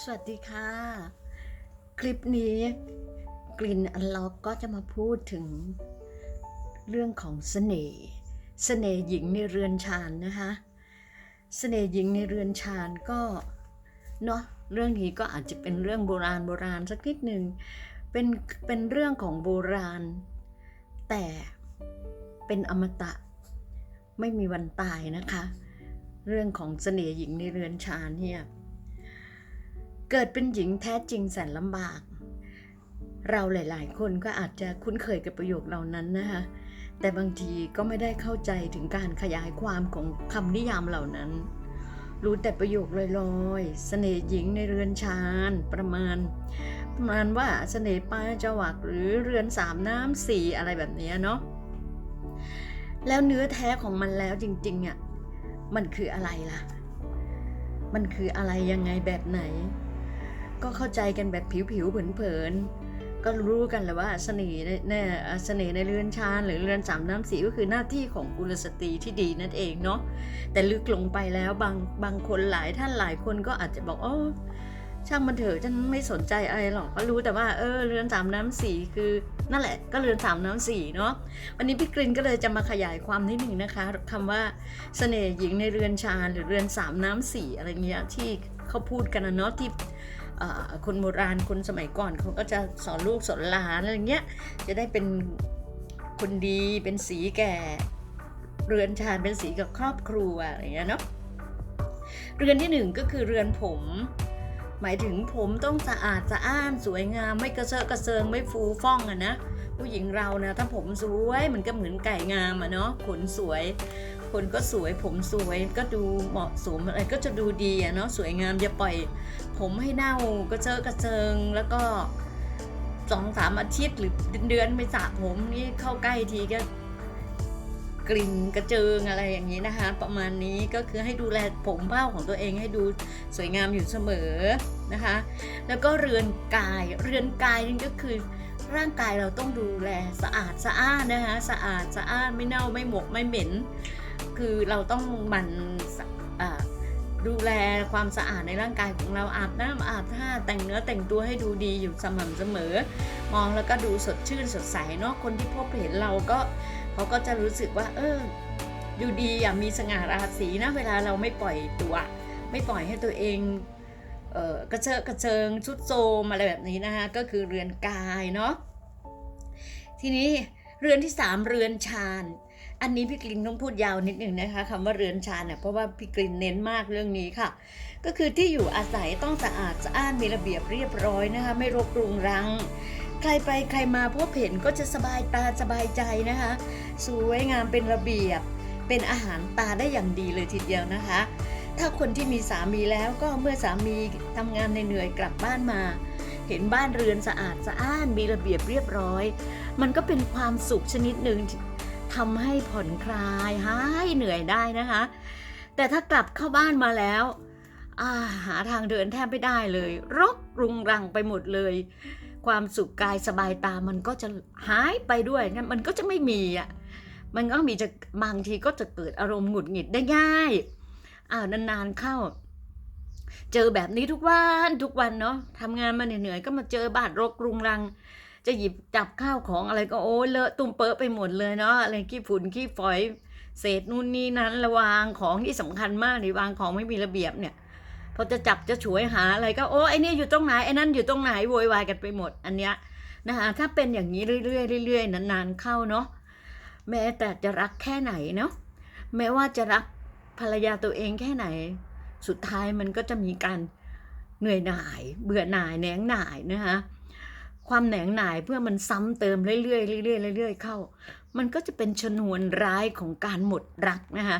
สวัสดีค่ะ คลิปนี้กลิ่นอันล็อกก็จะมาพูดถึงเรื่องของเสน่ห์เสน่ห์หญิงในเรือนชานนะคะเสน่ห์หญิงในเรือนชานก็เนาะเรื่องนี้ก็อาจจะเป็นเรื่องโบราณโบราณสักนิดหนึ่งเป็นเป็นเรื่องของโบราณ แต่เป็นอมตะไม่มีวันตายนะคะ เรื่องของเสน่ห์หญิงในเรือนชานเนี่ย เกิดเป็นหญิงแท้จริงแสนลำบาก เราหลาย ๆ คนก็อาจจะคุ้นเคยกับประโยคเหล่านั้นนะคะแต่บางทีก็ไม่ได้เข้าใจถึงการขยายความของคำนิยามเหล่านั้น รู้แต่ประโยคลอยๆ เสน่ห์หญิงในเรือนชานประมาณ ประมาณว่าเสน่ห์ปลายจวักหรือเรือนสามน้ำสี่อะไรแบบนี้เนาะแล้วเนื้อแท้ของมันแล้วจริงๆอะมันคืออะไรล่ะ มันคืออะไรยังไงแบบไหน ก็เข้าใจกันแบบผิวๆเผินๆก็รู้กันแหละว่าเสน่ห์ในเสน่ห์ในเรือนชานหรือเรือนสามน้ำสีก็คือหน้าที่ของกุลสตรีที่ดีนั่นเองเนาะแต่ลึกลงไปแล้วบางบางคนหลายท่านหลายคนก็อาจจะบอกโอ้ช่างมันเถอะฉันไม่สนใจอะไรหรอกก็รู้แต่ว่าเออเรือนสามน้ำสีคือนั่นแหละก็เรือนสามน้ำสีเนาะวันนี้พี่กรินก็เลยจะมาขยายความนิดหนึ่งนะคะคำว่าเสน่ห์หญิงในเรือนชานหรือเรือนสามน้ำสีอะไรเงี้ยที่เขาพูดกันนะเนาะที่ คนโบราณคนสมัยก่อนเขาก็จะสอนลูกสอนหลานอะไรเงี้ยจะได้เป็นคนดีเป็นสีแก่ เรือนชานเป็นสีกับครอบครัวอะไรเงี้ยเนาะเรือนที่หนึ่งก็คือเรือนผม หมายถึงผมต้องสะอาดสะอ้านสวยงามไม่กระเซาะกระเซิงไม่ฟูฟ่องอะนะผู้หญิงเรานะถ้าผมสวยมันก็เหมือนไก่งามอะเนาะขนสวย คนก็สวยผมสวยก็ดูเหมาะสมอะไรก็จะดูดีอะเนาะสวยงามอย่าปล่อย ผมให้เน่ากระเจอกระเจิงแล้วก็สองสามอาทิตย์หรือเดือนไม่สระผมนี่เข้าใกล้ทีก็กลิ่นกระเจิงอะไรอย่างนี้นะคะ ประมาณนี้ก็คือให้ดูแลผมเผ้าของตัวเองให้ดูสวยงามอยู่เสมอนะคะ แล้วก็เรือนกายเรือนกายนี่ก็คือร่างกายเราต้องดูแลสะอาดสะอ้านนะคะสะอาดสะอ้านไม่เน่าไม่หมกไม่เหม็น คือเราต้องมันดูแลความสะอาดในร่างกายของเราอาบน้ำอาบท่าแต่งเนื้อแต่งตัวให้ดูดีอยู่สม่ำเสมอ มองแล้วก็ดูสดชื่นสดใสเนาะคนที่พบเห็นเราก็เขาก็จะรู้สึกว่า เออดูดีอะมีสง่าราศีนะเวลาเราไม่ปล่อยตัว ไม่ปล่อยให้ตัวเองเออกระเชอะกระเจิงชุดโซมอะไรแบบนี้นะคะก็คือเรือนกายเนาะทีนี้เรือนที่สามเรือนชาน อันนี้พี่กลินต้องพูดยาวนิดหนึ่งนะคะคำว่าเรือนชานเนี่ยเพราะว่าพี่กลินเน้นมากเรื่องนี้ค่ะ ก็คือที่อยู่อาศัยต้องสะอาดสะอ้านมีระเบียบเรียบร้อยนะคะ ไม่รกรุงรัง ใครไปใครมาพบเห็นก็จะสบายตาสบายใจนะคะ สวยงามเป็นระเบียบ เป็นอาหารตาได้อย่างดีเลยทีเดียวนะคะ ถ้าคนที่มีสามีแล้วก็เมื่อสามีทำงานเหนื่อยกลับบ้านมาเห็นบ้านเรือนสะอาดสะอ้านมีระเบียบเรียบร้อย มันก็เป็นความสุขชนิดหนึ่ง ทำให้ผ่อนคลายหายเหนื่อยได้นะคะ แต่ถ้ากลับเข้าบ้านมาแล้วาหาทางเดินแทบไม่ได้เลย รกรุงรังไปหมดเลย ความสุขกายสบายตามันก็จะหายไปด้วยงั้นมันก็จะไม่มีอะมันก็มีจะบางทีก็จะเกิดอารมณ์หงุดหงิดได้ง่ายอ้าวนานๆเข้า เจอแบบนี้ทุกวันทุกวันเนาะทำงานมาเหนื่อยๆก็มาเจอบ้านรกรุงรัง จะหยิบจับข้าวของอะไรก็โอ้เลอะตุ้มเปอะไปหมดเลยเนาะอะไรขี้ฝุ่นขี้ฝอย เศษนู่นนี่นั้นระวางของที่สำคัญมากเลยวางของไม่มีระเบียบเนี่ยพอจะจับจะฉวยหาอะไรก็โอ้ไอ้นี่อยู่ตรงไหนไอ้นั่นอยู่ตรงไหนโวยวายกันไปหมดอันเนี้ยนะคะถ้าเป็นอย่างนี้เรื่อยๆเรื่อยๆนานๆเข้าเนาะแม้แต่จะรักแค่ไหนเนาะแม้ว่าจะรักภรรยาตัวเองแค่ไหน สุดท้ายมันก็จะมีการเหนื่อยหน่าย เบื่อหน่ายแหนงหน่ายนะคะ ความแหนงหน่ายเพื่อมันซ้ำเติมเรื่อยๆเรื่อยๆเรื่อยๆเข้า มันก็จะเป็นชนวนร้ายของการหมดรักนะคะ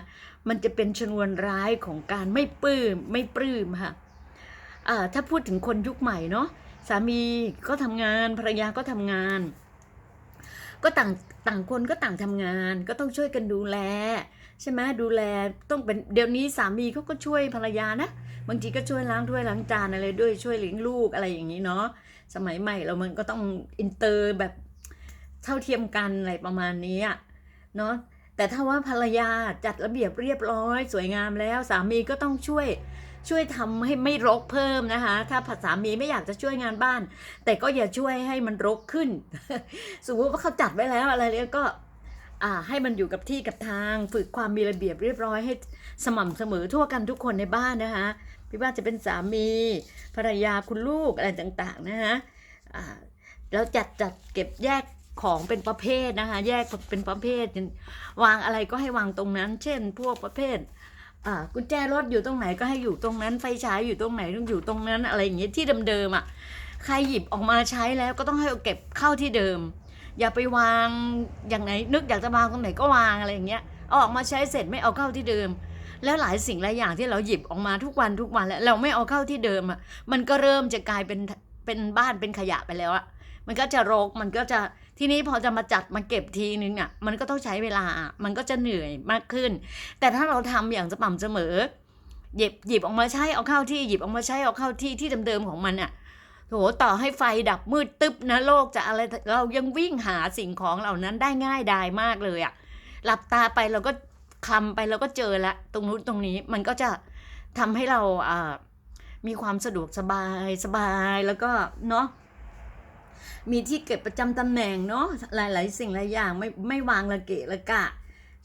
มันจะเป็นชนวนร้ายของการไม่ปลื้มไม่ปลื้มค่ะถ้าพูดถึงคนยุคใหม่เนาะสามีก็ทำงานภรรยาก็ทำงาน ก็ต่างต่างคนก็ต่างทำงาน ก็ต้องช่วยกันดูแล ใช่ไหมดูแลต้องเป็นเดี๋ยวนี้สามีเขาก็ช่วยภรรยานะ บางทีก็ช่วยล้างถ้วยล้างจานอะไรด้วยช่วยเลี้ยงลูกอะไรอย่างนี้เนาะสมัยใหม่เรามันก็ต้องอินเตอร์แบบเท่าเทียมกันอะไรประมาณนี้เนาะแต่ถ้าว่าภรรยาจัดระเบียบเรียบร้อย สวยงามแล้วสามีก็ต้องช่วยช่วยทำให้ไม่รกเพิ่มนะคะ ถ้าสามีไม่อยากจะช่วยงานบ้าน แต่ก็อย่าช่วยให้มันรกขึ้น สมมติว่าเขาจัดไว้แล้วอะไรเนี้ยก็ ให้มันอยู่กับที่กับทาง ฝึกความมีระเบียบเรียบร้อยให้สม่ำเสมอทั่วกันทุกคนในบ้านนะคะไม่ว่าจะเป็นสามีภรรยาคุณลูกอะไรต่างๆนะคะอ่าแล้วจัดจัดเก็บแยกของเป็นประเภทนะคะ แยกเป็นประเภทวางอะไรก็ให้วางตรงนั้น เช่น พวกประเภทกุญแจรถอยู่ตรงไหนก็ให้อยู่ตรงนั้น ไฟฉายอยู่ตรงไหนต้องอยู่ตรงนั้นอะไรอย่างเงี้ยที่เดิมๆอะใครหยิบออกมาใช้แล้วก็ต้องให้เก็บเข้าที่เดิม อย่าไปวางอย่างไหนนึกอยากจะวางตรงไหนก็วางอะไรอย่างเงี้ยเอาออกมาใช้เสร็จไม่เอาเข้าที่เดิม แล้วหลายสิ่งหลายอย่างที่เราหยิบออกมาทุกวันทุกวันแล้วเราไม่เอาเข้าที่เดิมอะมันก็เริ่มจะกลายเป็นเป็นบ้านเป็นขยะไปแล้วอะมันก็จะรกมันก็จะทีนี้พอจะมาจัดมาเก็บทีนึงอะมันก็ต้องใช้เวลามันก็จะเหนื่อยมากขึ้น แต่ถ้าเราทำอย่างสม่ำเสมอ หยิบหยิบออกมาใช้เอาเข้าที่หยิบออกมาใช้เอาเข้าที่ที่เดิมๆของมันอะ โหต่อให้ไฟดับมืดตึ๊บนะโลกจะอะไรเรายังวิ่งหาสิ่งของเหล่านั้นได้ง่ายดายมากเลยอะหลับตาไปเราก็คลำไปเราก็เจอละตรงนู้นตรงนี้มันก็จะทำให้เราอ่ามีความสะดวกสบายสบายแล้วก็เนาะมีที่เก็บประจำตำแหน่งเนาะหลาย ๆ สิ่งหลายอย่างไม่ไม่วางระเกะระกะ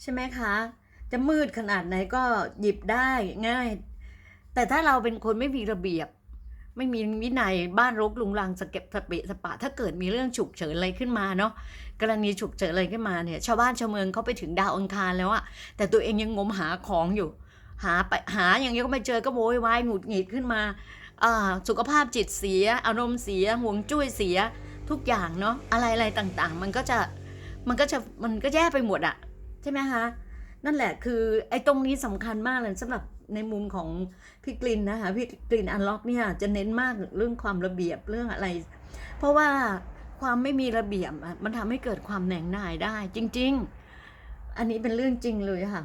ใช่ไหมคะ จะมืดขนาดไหนก็หยิบได้ง่าย แต่ถ้าเราเป็นคนไม่มีระเบียบ ไม่มีวินัยบ้านรกลุงรังสะเก็บสเปะสปะ ถ้าเกิดมีเรื่องฉุกเฉินอะไรขึ้นมาเนาะกรณีฉุกเฉินอะไรขึ้นมาเนี่ยชาวบ้านชาวเมืองเขาไปถึงดาวอังคารแล้วอะแต่ตัวเองยังงมหาของอยู่ หาไปหาอย่างเงี้ยก็ไม่เจอก็โวยวายหงุดหงิดขึ้นมาอ่าสุขภาพจิตเสีย อารมณ์เสียห่วงจุ้ยเสียทุกอย่างเนาะอะไรอะไรต่างๆ มันก็จะมันก็จะมันก็แย่ไปหมดอะใช่ไหมคะนั่นแหละคือไอ้ตรงนี้สำคัญมากเลยสำหรับ ในมุมของพี่กลินนะคะพี่กลินอันล็อกเนี่ยจะเน้นมากเรื่องความระเบียบเรื่องอะไร เพราะว่าความไม่มีระเบียบมันทำให้เกิดความแหน่งนายได้ จริง ๆ อันนี้เป็นเรื่องจริงเลยค่ะ